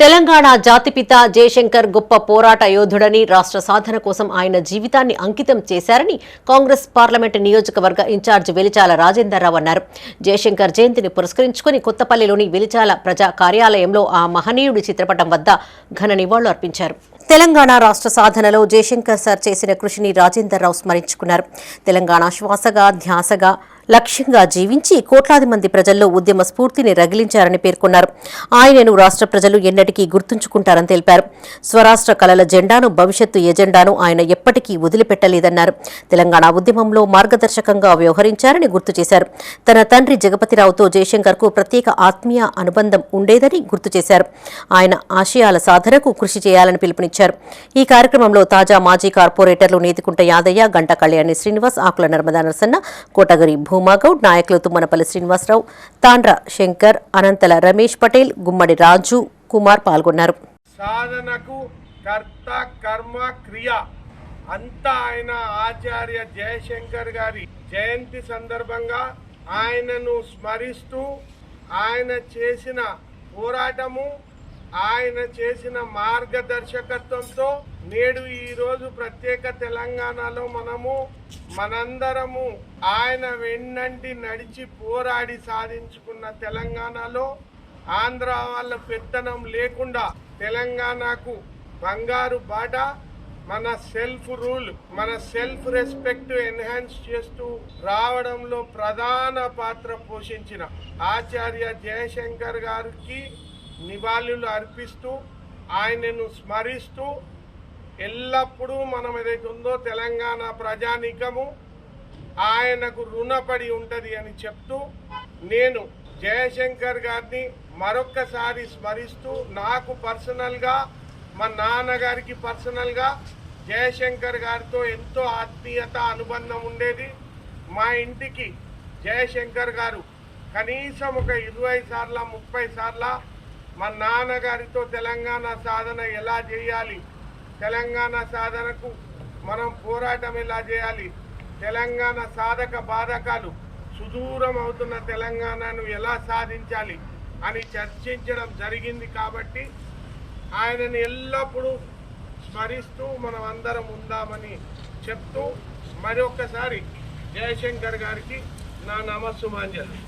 తెలంగాణ జాతిపిత జయశంకర్ గొప్ప పోరాట యోధుడని రాష్ట్ర సాధన కోసం ఆయన జీవితాన్ని అంకితం చేశారని కాంగ్రెస్ పార్లమెంట్ నియోజకవర్గ ఇన్ఛార్జ్ వెలిచాల రాజేందర్రావు అన్నారు. జయశంకర్ జయంతిని పురస్కరించుకుని కొత్తపల్లిలోని వెలిచాల ప్రజా కార్యాలయంలో ఆ మహనీయుడి చిత్రపటం వద్ద ఘన నివాళులు అర్పించారు. తెలంగాణ రాష్ట్ర సాధనలో జయశంకర్ సార్ చేసిన కృషిని రాజేందర్రావు స్మరించుకున్నారు. తెలంగాణ శ్వాసగా ధ్యాసగా లక్ష్యంగా జీవించి కోట్లాది మంది ప్రజల్లో ఉద్యమ స్ఫూర్తిని రగిలించారని పేర్కొన్నారు. ఆయనను రాష్ట్ర ప్రజలు ఎన్నటికీ గుర్తుంచుకుంటారని తెలిపారు. స్వరాష్ట్ర కళల జెండాను భవిష్యత్తు ఎజెండాను ఆయన ఎప్పటికీ వదిలిపెట్టలేదన్నారు. తెలంగాణ ఉద్యమంలో మార్గదర్శకంగా వ్యవహరించారని గుర్తు చేశారు. తన తండ్రి జగపతిరావుతో జయశంకర్కు ప్రత్యేక ఆత్మీయ అనుబంధం ఉండేదని గుర్తు చేశారు. ఆయన ఆశయాల సాధనకు కృషి చేయాలని పిలుపునిచ్చారు. ఈ కార్యక్రమంలో తాజా మాజీ కార్పొరేటర్లు నేతికుంట యాదయ్య గంట కళ్యాణి శ్రీనివాస్ ఆకుల నర్మదా నరసన్న కోటగిరి ఉమాగౌడ్ నాయకులు తుమ్మనపల్లి శ్రీనివాసరావు తాండ్ర శంకర్ అనంతల రమేష్ పటేల్ గుమ్మడి రాజు కుమార్ పాల్గొన్నారు. సాధనకు కర్త కర్మ క్రియ అంతా ఆయన ఆచార్య జయశంకర్ గారి జయంతి సందర్భంగా ఆయనను స్మరిస్తూ ఆయన చేసిన పోరాటము ఆయన చేసిన మార్గదర్శకత్వంతో నేడు ఈరోజు ప్రత్యేక తెలంగాణలో మనము మనందరము ఆయన వెన్నంటి నడిచి పోరాడి సాధించుకున్న తెలంగాణలో ఆంధ్ర వాళ్ళ పెత్తనం లేకుండా తెలంగాణకు బంగారు బాట మన సెల్ఫ్ రూల్ మన సెల్ఫ్ రెస్పెక్ట్ ఎన్హాన్స్ చేస్తూ రావడంలో ప్రధాన పాత్ర పోషించిన ఆచార్య జయశంకర్ గారికి నివాళులు అర్పిస్తూ ఆయనను స్మరిస్తూ ఎల్లప్పుడూ మనం ఏదైతే ఉందో తెలంగాణ ప్రజానికము ఆయనకు రుణపడి ఉంటుంది అని చెప్తూ నేను జయశంకర్ గారిని మరొక్కసారి స్మరిస్తూ నాకు పర్సనల్గా మా నాన్నగారికి పర్సనల్గా జయశంకర్ గారితో ఎంతో ఆత్మీయత అనుబంధం ఉండేది. మా ఇంటికి జయశంకర్ గారు కనీసం ఒక ఇరవై సార్ల ముప్పై సార్ల మా నాన్నగారితో తెలంగాణ సాధన ఎలా చేయాలి? తెలంగాణ సాధనకు మనం పోరాటం ఎలా చేయాలి? తెలంగాణ సాధక బాధకాలు సుదూరం అవుతున్న తెలంగాణను ఎలా సాధించాలి అని చర్చించడం జరిగింది కాబట్టి ఆయనని ఎల్లప్పుడూ స్మరిస్తూ మనం అందరం ఉందామని చెప్తూ మరొకసారి జయశంకర్ గారికి నా నమస్సుమాంజలి.